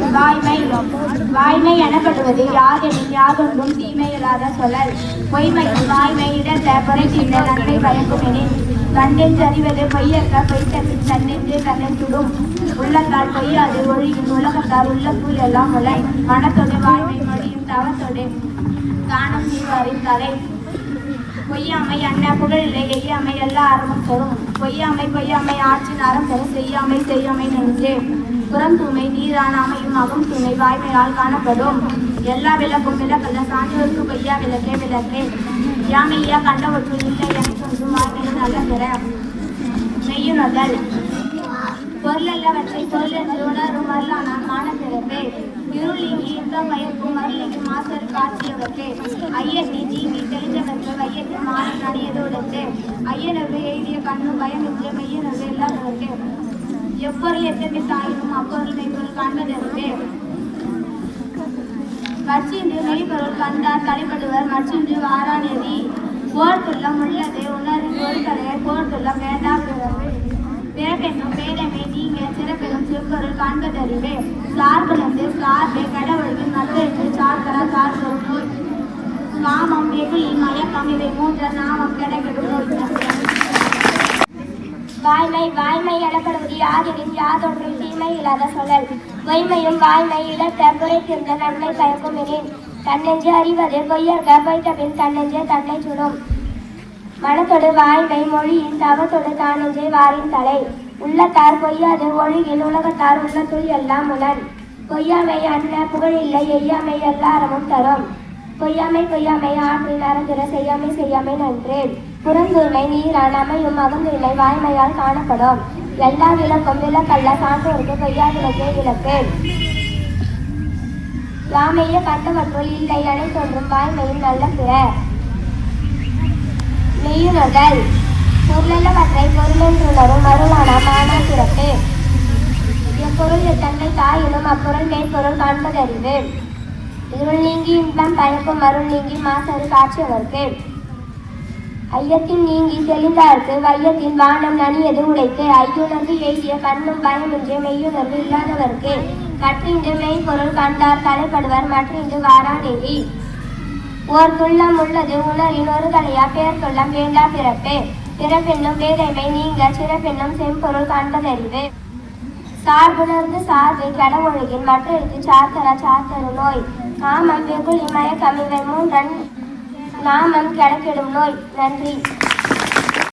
வாய்மை வாய்மை எனப்படுவது யாதெனின் யாதொன்றும் தீமை இல்லாத சொல்லல் பொய்மையும் வாய்மை இடத்த புரைக்கின்ற நன்மை பயக்குமெனின் கண்டென்று சரிவது பொய்யற்க பொய்த்தபின் தன்னென்று தன்னை சுடும். உள்ளத்தால் பொய்யாது ஒழியும் உலகத்தால் உள்ளத்துள் எல்லாம் உலை. மனத்தோடு வாய்மை மொழியும் தவத்தோடு. தானம் செய்வாரின் தலை பொய்யாமை அண்ணா புகழில்லை எய்யாமை எல்லா அறமும் தரும் பொய்யாமை பொய்யாமை ஆற்றின் அறம் தரும் செய்யாமை செய்யாமை நின்றே புறம் தூய்மை நீரானாமையும் அகம் தூமை வாய்மையால் காணப்படும். எல்லா விளக்கும் விளக்கல்ல சான்றோருக்கு பொய்யா விளக்கே விளக்கே. யாமையா கண்டவற்றுள் இல்லை எனக்கொன்றும் வாய்மையில் நல்ல பெற மெய்யுணர்தல். பொருளல்லவற்றை பொருள் என்று உணரும் அருளானார் காண பிறப்பே இருள் நீங்கி இன்பம் பயக்கும் அருளிக்கு மாசர் காட்சியவர்க்கே ஐயத்தி நீங்கி தெளிந்தவர்க்கு வையத்து மாறி நடியதோடத்து ஐயனவு எழுதிய கண்ணு பயமின்றி மெய்யனவு இல்லாதவர்க்கே எப்பொருள் எத்தனை தாயினும் அப்பொருள் மெய்ப்பொருள் காண்பதற்கு மற்றின்று மெய்ப்பொருள் கண்டார் தலைப்படுவர் மற்றின்று வாராநெறி போர்த்துள்ளம் உள்ளது உணரின் பொருட்களை போர்த்துள்ளம் வேண்டாம் பிறப்பு பிறப்பென்னும் பேரமை நீங்க சிறப்பெனும் சிறுபொருள் காண்பதறிவே சார்புலந்து சார்பே கடவுளின் மற்றென்று சார்பர சார்பொருள் நோய் காமம் வெகுளி மயக்கம் இவை மூன்ற நாமம் கிடைக்கிடும் வாய்மை வாய்மை எனப்படுவது யாதெனில் யாதொன்றும் தீமை இல்லாத சொல்லல் பொய்மையும் வாய்மை இடத்த குறைத்திருந்த நன்மை பயக்கும் எனின் தன்னெஞ்சு அறிவது பொய்யற்க பொய்த்த பின் தன்னெஞ்சே தன்னை சுடும். மனத்தொடு வாய்மை மொழியின் தவத்தொடு தானெஞ்சே வாரின் தலை. உள்ளத்தார் பொய்யாது ஒழுகில் உலகத்தார் உள்ளத்துள் எல்லாம் உலன் பொய்யாமை அன்ன புகழில்லை எய்யாமை எல்லாரமும் தரும். பொய்யாமை பொய்யாமை ஆற்றில் அறந்திர செய்யாமை செய்யாமை நன்று புறந்தூய்மை நீரான் அமையும் அகந்தூய்மை வாய்மையால் காணப்படும். எல்லா விளக்கும் விளக்கல்ல சான்றோருக்கு பொய்யா விளக்கே விளக்கு யாமைய கண்டவற்றுள் இல்லை அனைத்தொன்றும் வாய்மையும் நல்ல பிற. மெய்யுணர்கள் பொருளல்லவற்றை பொருளென்றுணரும் அருள் எப்பொருள் தன்னை தாயினும் அப்பொருள் மெய்ப்பொருள் காண்பதறிவு. இருள் நீங்கி இன்பம் பயக்கும் அருள் நீங்கி மாசரு காட்சியவர்க்கு ஐயத்தின் நீங்கி தெளிந்தார்க்கு வையத்தின் வானம் நனியது உடைத்து ஐயுணர்வு எய்திய கண்ணும் பயமின்றி மெய்யுணர்வு இல்லாதவர்க்கு. கற்றின்று மெய்ப்பொருள் கண்டார் தலைப்படுவர் மற்றின்று வாராநெறி ஓர் துள்ளம் உள்ளது உணரின் ஒரு தலையா பேர் துள்ளம் வேண்டா பிறப்பு. பிறப்பென்னும் வேதைமை நீங்க சிறப்பென்னும் செம்பொருள் காண்பதறிவு. சார்புணர்ந்து சார்பு கடவுழுகின் மற்றொருக்கு சாத்தர சாத்தரு நோய். காமம் வெகுளி இமய இவை மூன்றன் நாமம் கிடக்கிடும் நோய். நன்றி.